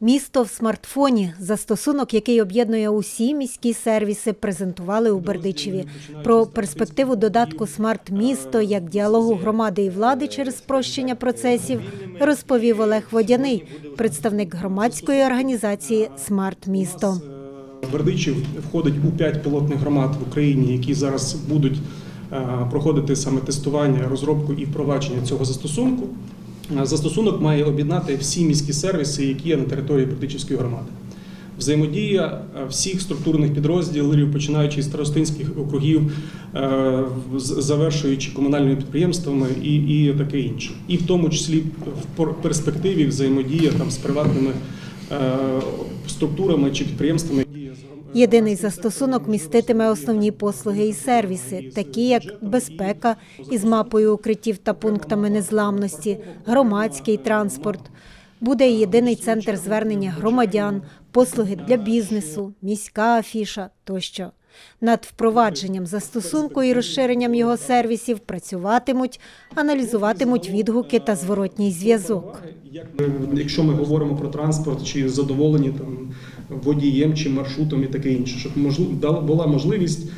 Місто в смартфоні застосунок, який об'єднує усі міські сервіси, презентували у Бердичеві. Про перспективу додатку Смарт місто як діалогу громади і влади через спрощення процесів розповів Олег Водяний, представник громадської організації Смарт місто. Бердичів входить у п'ять пілотних громад в Україні, які зараз будуть е, проходити саме тестування, розробку і впровадження цього застосунку. Е, Застосунок має об'єднати всі міські сервіси, які є на території Бердичівської громади. Взаємодія е, всіх структурних підрозділів, починаючи з старостинських округів, е, завершуючи комунальними підприємствами і, і таке інше. І в тому числі в перспективі взаємодія там з приватними структурами чи підприємствами. які є з гром- Єдиний застосунок міститиме основні послуги і сервіси, такі як безпека із мапою укриттів та пунктами незламності, громадський транспорт. Буде єдиний центр звернення громадян, послуги для бізнесу, міська афіша тощо. Над впровадженням застосунку і розширенням його сервісів працюватимуть, аналізуватимуть відгуки та зворотній зв'язок. Якщо ми говоримо про транспорт, чи задоволені там водієм чи маршрутом і таке інше, щоб була можливість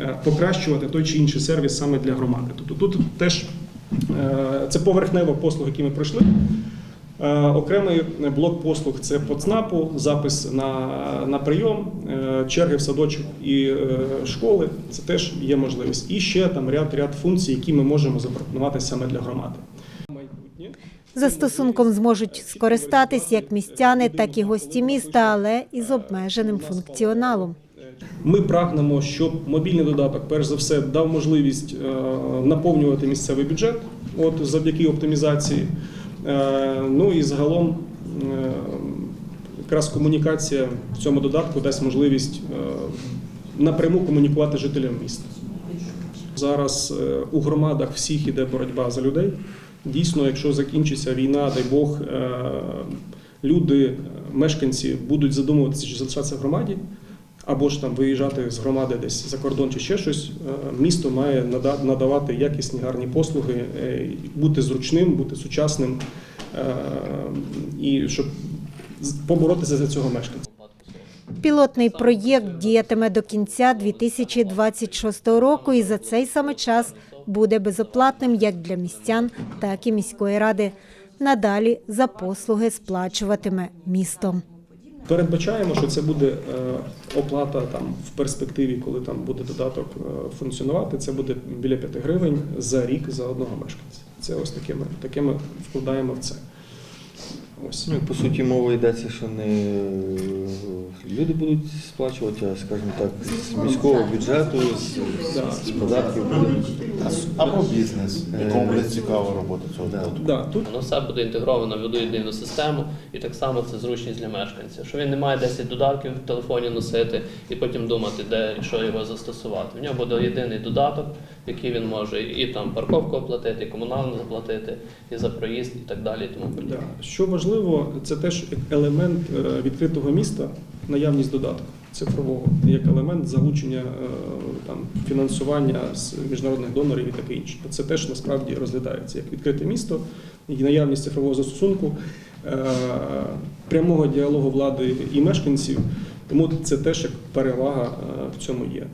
е, покращувати той чи інший сервіс саме для громади. Тобто тут теж е, це поверхнева послуга, які ми пройшли. Е, Окремий блок послуг це по запис на, на прийом, черги в садочок і школи. Це теж є можливість. І ще там ряд ряд функцій, які ми можемо запропонувати саме для громади. Застосунком зможуть скористатись як містяни, так і гості міста, але із обмеженим функціоналом. Ми прагнемо, щоб мобільний додаток, перш за все, дав можливість е, наповнювати місцевий бюджет, от завдяки оптимізації. Е, Ну і загалом е, якраз комунікація в цьому додатку дасть можливість напряму комунікувати жителям міста. Зараз у громадах всіх іде боротьба за людей. Дійсно, якщо закінчиться війна, дай Бог, е, люди, е, мешканці будуть задумуватися, чи залишатися в громаді, або ж там виїжджати з громади десь за кордон чи ще щось. Е, Місто має нада- надавати якісні гарні послуги, бути зручним, бути сучасним і щоб поборотися за цього мешканця. Пілотний проєкт діятиме до кінця 2026 року і за цей саме час буде безоплатним як для містян, так і міської ради. Надалі за послуги сплачуватиме місто. Передбачаємо, що це буде е, оплата там в перспективі, коли там буде додаток е, функціонувати. Це буде біля 5 гривень за рік за одного мешканця. Це ось таке ми, таке ми вкладаємо в це. Ось. Ну, по суті, мова йдеться, що не е, люди будуть сплачувати, а, скажімо так, з міського бюджету, з, Да. з податків. Або бізнес, якому буде цікава робота цього Да. додатку. Да, тут Воно все буде інтегровано в одну єдину систему, і так само це зручність для мешканця. Що він не має 10 додатків в телефоні носити і потім думати, де і що його застосувати. В нього буде єдиний додаток, який він може і там парковку оплатити, і комунальну заплатити, і за проїзд, і так далі. Тому подібне. що важливо, це теж елемент е, відкритого міста, наявність додатку цифрового, як елемент залучення е, там фінансування з міжнародних донорів і таке інше. Це теж насправді розглядається як відкрите місто і наявність цифрового застосунку, е, прямого діалогу влади і мешканців. Тому це теж як перевага в цьому є.